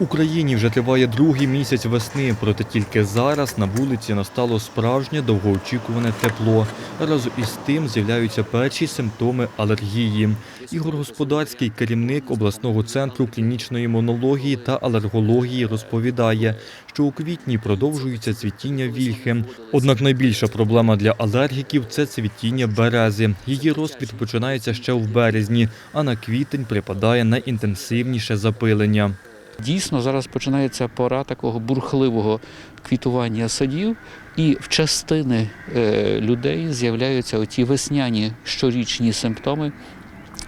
Україні вже триває другий місяць весни, проте тільки зараз на вулиці настало справжнє довгоочікуване тепло. Разом із тим з'являються перші симптоми алергії. Ігор Господарський, керівник обласного центру клінічної імунології та алергології, розповідає, що у квітні продовжується цвітіння вільхи. Однак найбільша проблема для алергіків це цвітіння берези. Її розквіт починається ще в березні, а на квітень припадає найінтенсивніше запилення. Дійсно, зараз починається пора такого бурхливого квітування садів, і в частини е, людей з'являються оті весняні щорічні симптоми.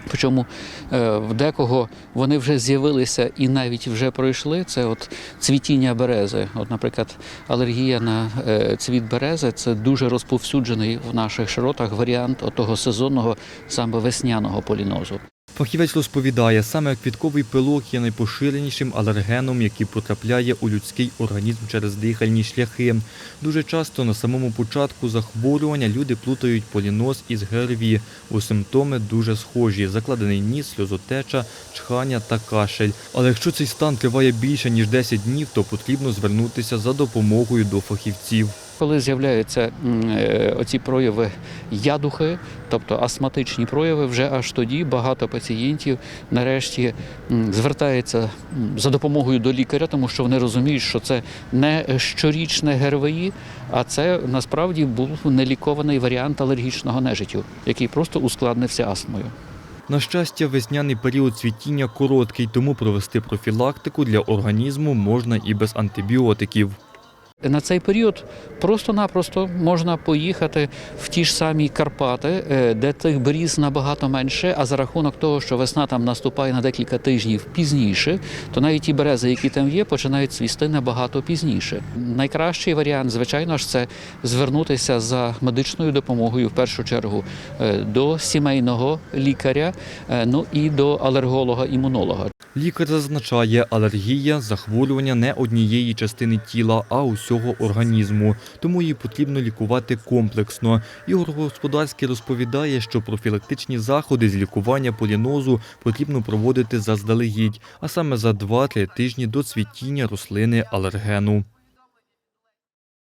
Причому е, в декого вони вже з'явилися і навіть вже пройшли. Це от цвітіння берези. От, наприклад, алергія на е, цвіт берези це дуже розповсюджений в наших широтах варіант того сезонного саме весняного полінозу. Фахівець розповідає, саме квітковий пилок є найпоширенішим алергеном, який потрапляє у людський організм через дихальні шляхи. Дуже часто на самому початку захворювання люди плутають поліноз із ГРВІ, бо симптоми дуже схожі: закладений ніс, сльозотеча, чхання та кашель. Але якщо цей стан триває більше ніж 10 днів, то потрібно звернутися за допомогою до фахівців. Коли з'являються е, оці прояви ядухи, тобто астматичні прояви, вже аж тоді багато пацієнтів нарешті м, звертаються за допомогою до лікаря, тому що вони розуміють, що це не щорічне ГРВІ, а це насправді був нелікований варіант алергічного нежиттю, який просто ускладнився астмою. На щастя, весняний період цвітіння короткий, тому провести профілактику для організму можна і без антибіотиків. На цей період просто-напросто можна поїхати в ті ж самі Карпати, е, де тих бріз набагато менше. А за рахунок того, що весна там наступає на декілька тижнів пізніше, то навіть ті берези, які там є, починають цвісти набагато пізніше. Найкращий варіант, звичайно ж, це звернутися за медичною допомогою в першу чергу е, до сімейного лікаря, е, ну і до алерголога-імунолога. Лікар зазначає, алергія захворювання не однієї частини тіла, а усього організму, тому її потрібно лікувати комплексно. Ігор Господарський розповідає, що профілактичні заходи з лікування полінозу потрібно проводити заздалегідь, а саме за 2-3 тижні до цвітіння рослини алергену.